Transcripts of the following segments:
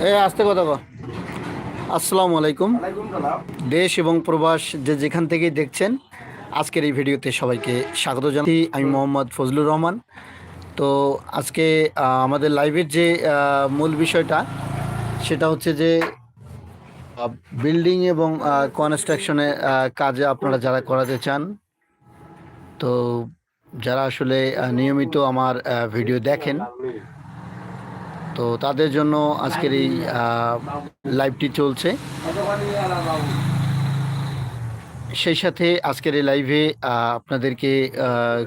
আসতে কথা কো আসসালামু আলাইকুম। দেশ এবং প্রবাস যে যেখান থেকেই দেখছেন, আজকের এই ভিডিওতে সবাইকে স্বাগত জানাচ্ছি। আমি মোহাম্মদ ফজলুর রহমান। তো আজকে আমাদের লাইভের যে মূল বিষয়টা, সেটা হচ্ছে যে বিল্ডিং এবং কনস্ট্রাকশনে কাজে আপনারা যারা করাতে চান, তো যারা আসলে নিয়মিত আমার ভিডিও দেখেন তো তাদের জন্য আজকের এই লাইভটি চলছে। সেই সাথে আজকের এই লাইভে আপনাদেরকে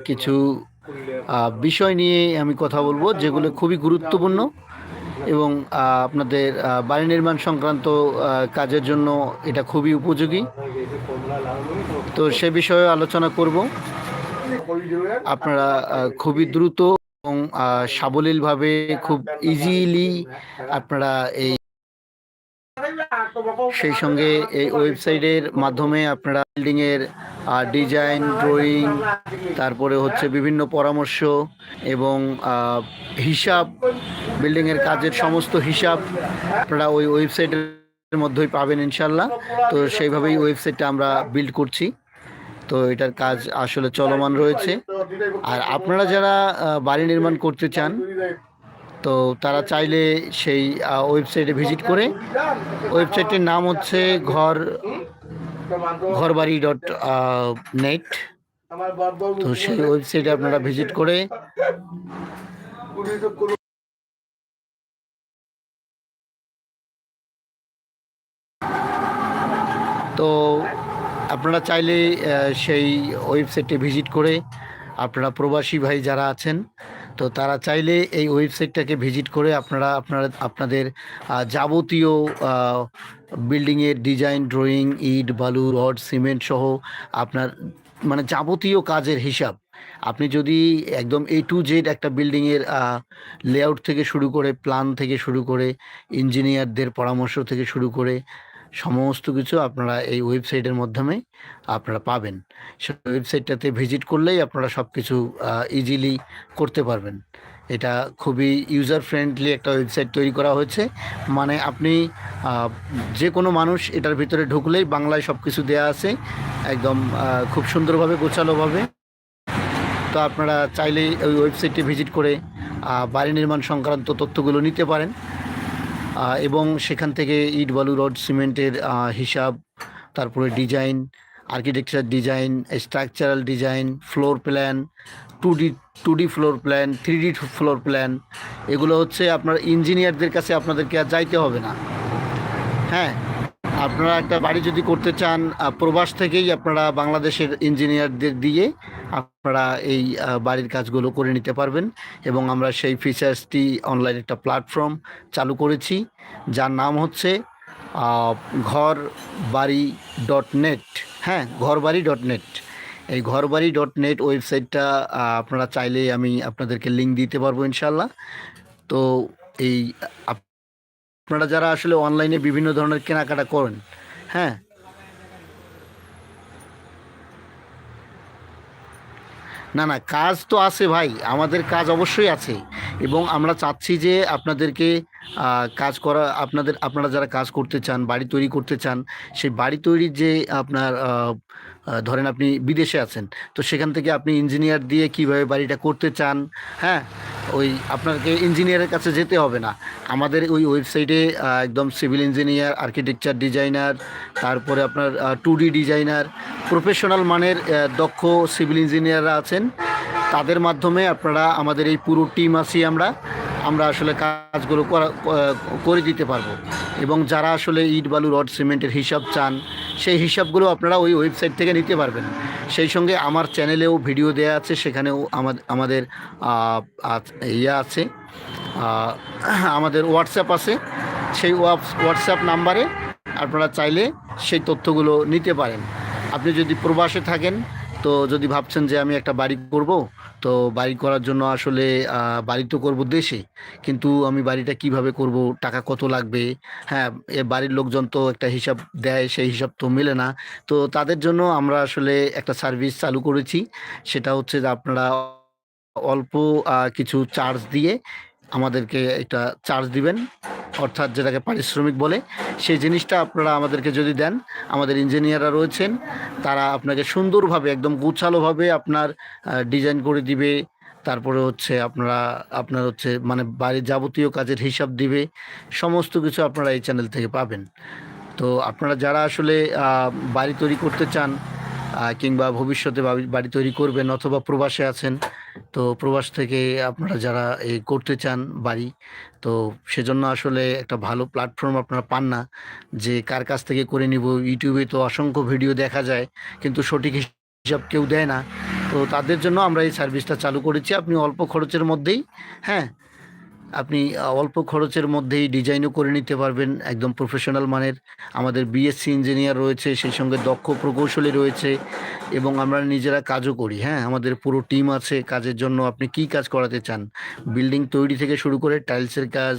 কিছু বিষয় নিয়ে আমি কথা বলব যেগুলো খুবই গুরুত্বপূর্ণ এবং আপনাদের বাড়ি নির্মাণ সংক্রান্ত কাজের জন্য এটা খুবই উপযোগী। তো সে বিষয়ে আলোচনা করব। আপনারা খুবই দ্রুত এবং সাবলীলভাবে খুব ইজিলি আপনারা এই সেই সঙ্গে এই ওয়েবসাইটের মাধ্যমে আপনারা বিল্ডিং এর ডিজাইন ড্রয়িং তারপরে হচ্ছে বিভিন্ন পরামর্শ এবং হিসাব বিল্ডিং এর কাজের সমস্ত হিসাব আপনারা ওই ওয়েবসাইটের মধ্যেই পাবেন ইনশাল্লাহ তো সেইভাবেই ওয়েবসাইটটা আমরা বিল্ড করছি। তো এটার কাজ আসলে চলমান রয়েছে। আর আপনারা যারা বাড়ি নির্মাণ করতে চান, তো তারা চাইলে সেই ওয়েবসাইটে ভিজিট করে ওয়েবসাইটের নাম হচ্ছে ঘর, ঘরবাড়ি ডট নেট তো সেই ওয়েবসাইটে আপনারা ভিজিট করে, তো আপনারা চাইলে সেই ওয়েবসাইটে ভিজিট করে আপনারা প্রবাসী ভাই যারা আছেন, তো তারা চাইলে এই ওয়েবসাইটটাকে ভিজিট করে আপনারা আপনারা, আপনাদের যাবতীয় বিল্ডিংয়ের ডিজাইন, ড্রয়িং, ইট, বালু, রড, সিমেন্ট সহ আপনার মানে যাবতীয় কাজের হিসাব। আপনি যদি একদম এ টু জেড একটা বিল্ডিংয়ের লেআউট থেকে শুরু করে প্ল্যান থেকে শুরু করে ইঞ্জিনিয়ারদের পরামর্শ থেকে শুরু করে সমস্ত কিছু আপনারা এই ওয়েবসাইটের মাধ্যমে আপনারা পাবেন। সেই ওয়েবসাইটটাতে ভিজিট করলেই আপনারা সব কিছু ইজিলি করতে পারবেন। এটা খুবই ইউজার ফ্রেন্ডলি একটা ওয়েবসাইট তৈরি করা হয়েছে। মানে আপনি যে কোনো মানুষ এটার ভিতরে ঢুকলেই বাংলায় সব কিছু দেওয়া আছে, একদম খুব সুন্দরভাবে গোছালোভাবে। তো আপনারা চাইলেই ওই ওয়েবসাইটটি ভিজিট করে বাড়ি নির্মাণ সংক্রান্ত তথ্যগুলো নিতে পারেন। এবং সেখান থেকে ইট, বালু, রড, সিমেন্টের হিসাব, তারপরে design, architecture design, structural design, floor plan, two D two D floor plan, three D floor plan, এগুলো হচ্ছে আপনার ইঞ্জিনিয়ারদের কাছে আপনাদেরকে আর যাইতে হবে না। হ্যাঁ? আপনারা একটা বাড়ি যদি করতে চান প্রবাস থেকেই আপনারা বাংলাদেশের ইঞ্জিনিয়ারদের দিয়ে আপনারা এই বাড়ির কাজগুলো করে নিতে পারবেন এবং আমরা সেই ফিচার্সটি অনলাইন একটা প্ল্যাটফর্ম চালু করেছি, যার নাম হচ্ছে ঘর বাড়ি ডট নেট হ্যাঁ ঘরবাড়ি ডট নেট এই ঘরবাড়ি ডট নেট ওয়েবসাইটটা আপনারা চাইলে আমি আপনাদেরকে লিঙ্ক দিতে পারব ইনশাল্লাহ তো এই আপনারা যারা আসলে অনলাইনে বিভিন্ন ধরনের কেনাকাটা করেন হ্যাঁ? না না, কাজ তো আছে ভাই, আমাদের কাজ অবশ্যই আছে। এবং আমরা চাচ্ছি যে আপনাদেরকে কাজ করা আপনাদের, আপনারা যারা কাজ করতে চান, বাড়ি তৈরি করতে চান, সেই বাড়ি তৈরির যে আপনার ধরেন আপনি বিদেশে আছেন, তো সেখান থেকে আপনি ইঞ্জিনিয়ার দিয়ে কীভাবে বাড়িটা করতে চান হ্যাঁ? ওই আপনাকে ইঞ্জিনিয়ারের কাছে যেতে হবে না। আমাদের ওই ওয়েবসাইটে একদম সিভিল ইঞ্জিনিয়ার আর্কিটেকচার ডিজাইনার তারপরে আপনার টু ডি ডিজাইনার প্রফেশনাল মানের দক্ষ সিভিল ইঞ্জিনিয়াররা আছেন। তাদের মাধ্যমে আপনারা, আমাদের এই পুরো টিম আছি আমরা। আমরা আসলে কাজগুলো করা করে দিতে পারব। এবং যারা আসলে ইট, বালু, রড, সিমেন্টের হিসাব চান, সেই হিসাবগুলো আপনারা ওই ওয়েবসাইট থেকে নিতে পারবেন। সেই সঙ্গে আমার চ্যানেলেও ভিডিও দেওয়া আছে, সেখানেও আমাদের ইয়ে আছে আমাদের হোয়াটসঅ্যাপ আছে। সেই হোয়াটস- হোয়াটসঅ্যাপ নাম্বারে আপনারা চাইলে সেই তথ্যগুলো নিতে পারেন। আপনি যদি প্রবাসে থাকেন তো যদি ভাবছেন যে আমি একটা বাড়ি করব, তো বাড়ি করার জন্য আসলে বাড়ি তো করব দেশে, কিন্তু আমি বাড়িটা কীভাবে করব, টাকা কত লাগবে? হ্যাঁ এ বাড়ির লোকজন তো একটা হিসাব দেয়, সেই হিসাব তো মেলে না। তো তাদের জন্য আমরা আসলে একটা সার্ভিস চালু করেছি। সেটা হচ্ছে যে আপনারা অল্প কিছু চার্জ দিয়ে আমাদেরকে একটা চার্জ দিবেন, অর্থাৎ যেটাকে পারিশ্রমিক বলে, সেই জিনিসটা আপনারা আমাদেরকে যদি দেন, আমাদের ইঞ্জিনিয়াররা রয়েছেন, তারা আপনাকে সুন্দরভাবে, একদম গুছালোভাবে আপনার ডিজাইন করে দিবে, তারপরে হচ্ছে আপনারা, আপনার হচ্ছে মানে বাড়ির যাবতীয় কাজের হিসাব দিবে, সমস্ত কিছু আপনারা এই চ্যানেল থেকে পাবেন। তো আপনারা যারা আসলে বাড়ি তৈরি করতে চান কিংবা ভবিষ্যতে বাড়ি- তৈরি করবেন অথবা প্রবাসে আছেন, তো প্রবাস থেকে আপনারা যারা এই করতে চান বাড়ি, তো সেজন্য আসলে একটা ভালো প্ল্যাটফর্ম আপনারা পান না যে কার কাছ থেকে করে নিব। ইউটিউবে তো অসংখ্য ভিডিও দেখা যায়, কিন্তু সঠিক হিসাব কেউ দেয় না। তো তাদের জন্য আমরা এই সার্ভিসটা চালু করেছি। আপনি অল্প খরচের মধ্যেই হ্যাঁ আপনি অল্প খরচের মধ্যেই ডিজাইনও করে নিতে পারবেন একদম প্রফেশনাল মানের। আমাদের বিএসসি ইঞ্জিনিয়ার রয়েছে, সেই সঙ্গে দক্ষ প্রকৌশলী রয়েছে এবং আমরা নিজেরা কাজও করি হ্যাঁ? আমাদের পুরো টিম আছে, কাজের জন্য আপনি কি কাজ করাতে চান? বিল্ডিং তৈরি থেকে শুরু করে টাইলসের কাজ,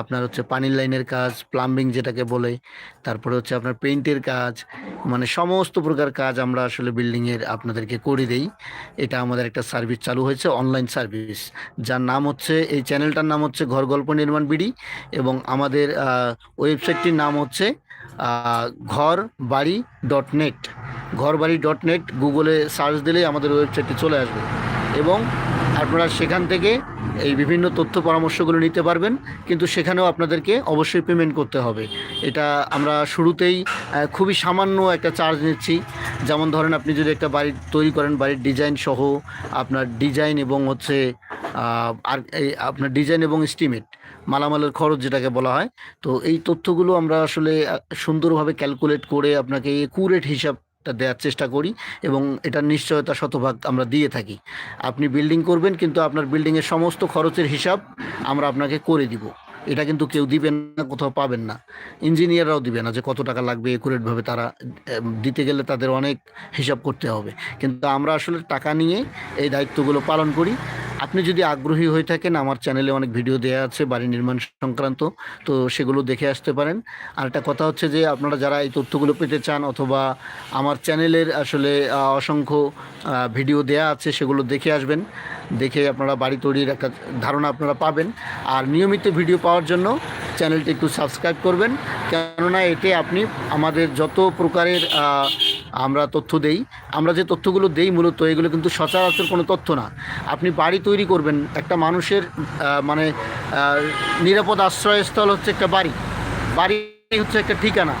আপনার হচ্ছে পানির লাইনের কাজ প্লাম্বিং যেটাকে বলে, তারপরে হচ্ছে আপনার পেইন্টের কাজ মানে সমস্ত প্রকার কাজ আমরা আসলে বিল্ডিংয়ের আপনাদেরকে করে দেই। এটা আমাদের একটা সার্ভিস চালু হয়েছে অনলাইন সার্ভিস যার নাম হচ্ছে, এই চ্যানেলটার নাম হচ্ছে ঘর গল্প নির্মাণ বিডি এবং আমাদের ওয়েবসাইটটির নাম হচ্ছে ঘর বাড়ি ডট নেট ঘর বাড়ি ডট নেট গুগলে সার্চ দিলেই আমাদের ওয়েবসাইটটি চলে আসবে এবং আপনারা সেখান থেকে এই বিভিন্ন তথ্য পরামর্শগুলো নিতে পারবেন, কিন্তু সেখানেও আপনাদেরকে অবশ্যই পেমেন্ট করতে হবে। এটা আমরা শুরুতেই খুবই সামান্য একটা চার্জ নিচ্ছি। যেমন ধরেন আপনি যদি একটা বাড়ি তৈরি করেন, বাড়ির ডিজাইন সহ আপনার ডিজাইন এবং হচ্ছে আর এই আপনার ডিজাইন এবং এস্টিমেট মালামালের খরচ যেটাকে বলা হয়, তো এই তথ্যগুলো আমরা আসলে সুন্দরভাবে ক্যালকুলেট করে আপনাকে একুরেট হিসাবটা দেওয়ার চেষ্টা করি এবং এটার নিশ্চয়তা শতভাগ আমরা দিয়ে থাকি। আপনি বিল্ডিং করবেন কিন্তু আপনার বিল্ডিংয়ের সমস্ত খরচের হিসাব আমরা আপনাকে করে দিব। এটা কিন্তু কেউ দিবেন না, কোথাও পাবেন না। ইঞ্জিনিয়াররাও দিবে না যে কত টাকা লাগবে একুরেটভাবে তারা দিতে গেলে তাদের অনেক হিসাব করতে হবে। কিন্তু আমরা আসলে টাকা নিয়ে এই দায়িত্বগুলো পালন করি। আপনি যদি আগ্রহী হয়ে থাকেন, আমার চ্যানেলে অনেক ভিডিও দেওয়া আছে, বাড়ি নির্মাণ সংক্রান্ত, তো সেগুলো দেখে আসতে পারেন। আর একটা কথা হচ্ছে যে, আপনারা যারা এই তথ্যগুলো পেতে চান অথবা আমার চ্যানেলের আসলে অসংখ্য ভিডিও দেয়া আছে, সেগুলো দেখে আসবেন। দেখে আপনারা বাড়ি তৈরির একটা ধারণা আপনারা পাবেন। আর নিয়মিত ভিডিও পাওয়ার জন্য চ্যানেলটি একটু সাবস্ক্রাইব করবেন। কেননা এতে আপনি আমাদের যত প্রকারের আমরা তথ্য দেই। আমরা যে তথ্যগুলো দেই মূলত এগুলো কিন্তু সচরাচর কোনো তথ্য না। আপনি বাড়ি তৈরি করবেন, একটা মানুষের মানে নিরাপদ আশ্রয়স্থল হচ্ছে একটা বাড়ি। বাড়ি হচ্ছে একটা ঠিকানা।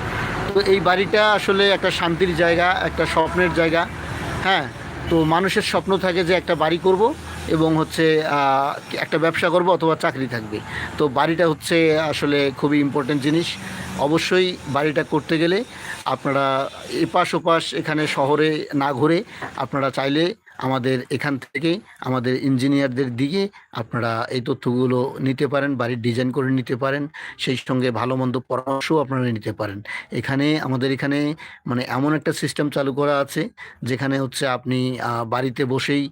তো এই বাড়িটা আসলে একটা শান্তির জায়গা, একটা স্বপ্নের জায়গা। হ্যাঁ তো মানুষের স্বপ্ন থাকে যে একটা বাড়ি করব। এবং হচ্ছে একটা ব্যবসা করব অথবা চাকরি থাকবে। তো বাড়িটা হচ্ছে আসলে খুবই ইম্পর্টেন্ট জিনিস। অবশ্যই বাড়িটা করতে গেলে আপনারা এপাশ ওপাশ এখানে শহরে না ঘুরে আপনারা চাইলে আমাদের এখান থেকে আমাদের ইঞ্জিনিয়ারদের দিকে আপনারা এই তথ্যগুলো নিতে পারেন, বাড়ির ডিজাইন করে নিতে পারেন, সেই সঙ্গে ভালো মন্দ পরামর্শও আপনারা নিতে পারেন। এখানে আমাদের এখানে মানে এমন একটা সিস্টেম চালু করা আছে, যেখানে হচ্ছে আপনি বাড়িতে বসেই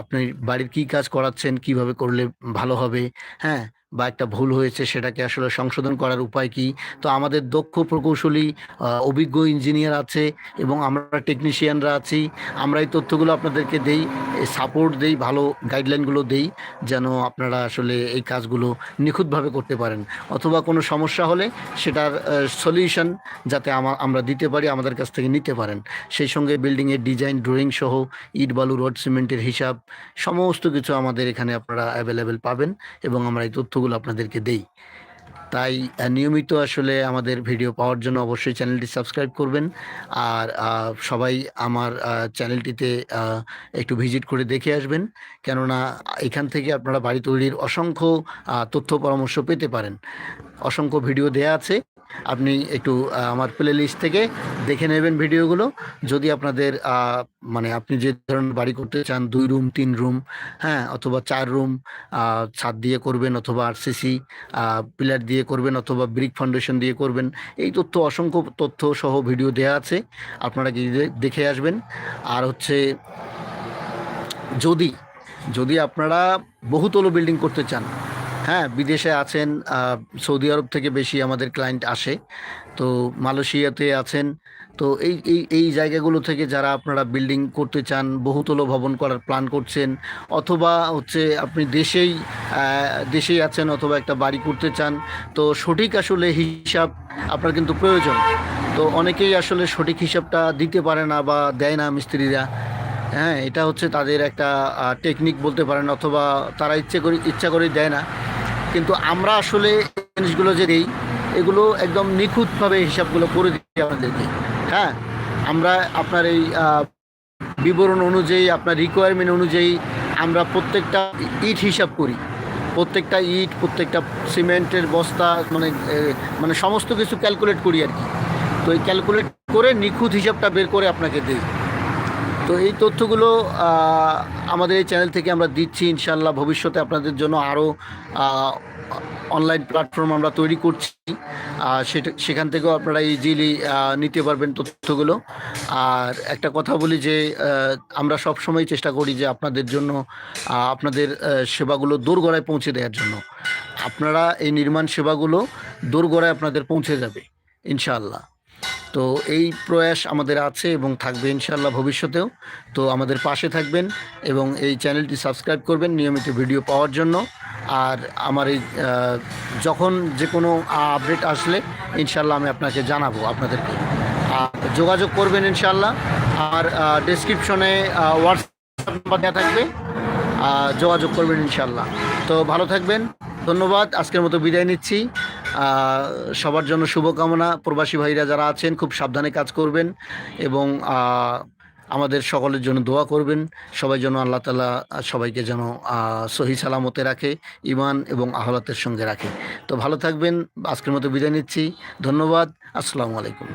আপনি বাড়ির কী কাজ করাচ্ছেন, কীভাবে করলে ভালো হবে হ্যাঁ? বা একটা ভুল হয়েছে সেটাকে আসলে সংশোধন করার উপায় কি? তো আমাদের দক্ষ প্রকৌশলী অভিজ্ঞ ইঞ্জিনিয়ার আছে এবং আমরা টেকনিশিয়ানরা আছি। আমরা এই তথ্যগুলো আপনাদেরকে দেই সাপোর্ট দেই, ভালো গাইডলাইনগুলো দেই যেন আপনারা আসলে এই কাজগুলো নিখুঁতভাবে করতে পারেন। অথবা কোনো সমস্যা হলে সেটার সলিউশন যাতে আমরা দিতে পারি, আমাদের কাছ থেকে নিতে পারেন। সেই সঙ্গে বিল্ডিংয়ের ডিজাইন ড্রয়িং সহ ইট, বালু, রড, সিমেন্টের হিসাব, সমস্ত কিছু আমাদের এখানে আপনারা অ্যাভেলেবেল পাবেন এবং আমরা এই তথ্যগুলো আপনাদেরকে দেই। তাই নিয়মিত আসলে আমাদের ভিডিও পাওয়ার জন্য অবশ্যই চ্যানেলটি সাবস্ক্রাইব করবেন। আর সবাই আমার চ্যানেলটিতে একটু ভিজিট করে দেখে আসবেন। কেননা, এখান থেকে আপনারা বাড়ি তৈরির অসংখ্য তথ্য পরামর্শ পেতে পারেন। অসংখ্য ভিডিও দেয়া আছে। আপনি একটু আমার প্লে লিস্ট থেকে দেখে নেবেন ভিডিওগুলো। যদি আপনাদের মানে আপনি যে ধরনের বাড়ি করতে চান, দুই রুম, তিন রুম হ্যাঁ অথবা চার রুম ছাদ দিয়ে করবেন অথবা আরসিসি পিলার দিয়ে করবেন অথবা ব্রিক ফাউন্ডেশন দিয়ে করবেন, এই তথ্য, অসংখ্য তথ্য সহ ভিডিও দেওয়া আছে, আপনারা দেখে আসবেন। আর হচ্ছে, যদি যদি আপনারা বহুতল বিল্ডিং করতে চান হ্যাঁ বিদেশে আছেন সৌদি আরব থেকে বেশি আমাদের ক্লায়েন্ট আসে। তো মালয়েশিয়াতে আছেন। তো এই এই এই জায়গাগুলো থেকে যারা আপনারা বিল্ডিং করতে চান, বহুতল ভবন করার প্ল্যান করছেন, অথবা হচ্ছে আপনি দেশেই দেশেই আছেন অথবা একটা বাড়ি করতে চান, তো সঠিক আসলে হিসাব আপনার কিন্তু প্রয়োজন। তো অনেকেই আসলে সঠিক হিসাবটা দিতে পারে না বা দেয় না মিস্ত্রিরা। হ্যাঁ এটা হচ্ছে তাদের একটা টেকনিক বলতে পারেন, অথবা তারা ইচ্ছে করে, ইচ্ছা করে দেয় না। কিন্তু আমরা আসলে জিনিসগুলো যে দিই, এগুলো একদম নিখুঁতভাবে হিসাবগুলো করে দিই আমাদেরকে। হ্যাঁ? আমরা আপনার এই বিবরণ অনুযায়ী, আপনার রিকোয়ারমেন্ট অনুযায়ী আমরা প্রত্যেকটা ইট হিসাব করি। প্রত্যেকটা ইট, প্রত্যেকটা সিমেন্টের বস্তা মানে মানে সমস্ত কিছু ক্যালকুলেট করি আর কি। তো এই ক্যালকুলেট করে নিখুঁত হিসাবটা বের করে আপনাকে দিই। তো এই তথ্যগুলো আমাদের এই চ্যানেল থেকে আমরা দিচ্ছি ইনশাল্লাহ ভবিষ্যতে আপনাদের জন্য আরও অনলাইন প্ল্যাটফর্ম আমরা তৈরি করছি। সেটা, সেখান থেকেও আপনারা ইজিলি নিতে পারবেন তথ্যগুলো। আর একটা কথা বলি যে আমরা সব সময় চেষ্টা করি যে আপনাদের জন্য আপনাদের সেবাগুলো দোরগোড়ায় পৌঁছে দেওয়ার জন্য। আপনারা এই নির্মাণ সেবাগুলো দোরগোড়ায় আপনাদের পৌঁছে যাবে, ইনশাআল্লাহ। তো এই প্রয়াস আমাদের আছে এবং থাকবে ইনশাআল্লাহ ভবিষ্যতেও। তো আমাদের পাশে থাকবেন এবং এই চ্যানেলটি সাবস্ক্রাইব করবেন নিয়মিত ভিডিও পাওয়ার জন্য। আর আমার এই যখন যে কোনো আপডেট আসলে ইনশাল্লাহ আমি আপনাকে জানাব আপনাদেরকে। আর যোগাযোগ করবেন ইনশাল্লাহ আর ডেসক্রিপশনে হোয়াটসঅ্যাপ নাম্বার দেওয়া থাকবে। যোগাযোগ করবেন ইনশাল্লাহ তো ভালো থাকবেন। ধন্যবাদ। আজকের মতো বিদায় নিচ্ছি। সবার জন্য শুভকামনা। প্রবাসী ভাইরা যারা আছেন, খুব সাবধানে কাজ করবেন এবং আমাদের সকলের জন্য দোয়া করবেন। সবাই যেন আল্লাহ তালা সবাইকে যেন সহি সালামতে রাখে ইমান এবং আহলাতের সঙ্গে রাখে। তো ভালো থাকবেন, আজকের মতো বিদায় নিচ্ছি। ধন্যবাদ, আসসালামু আলাইকুম।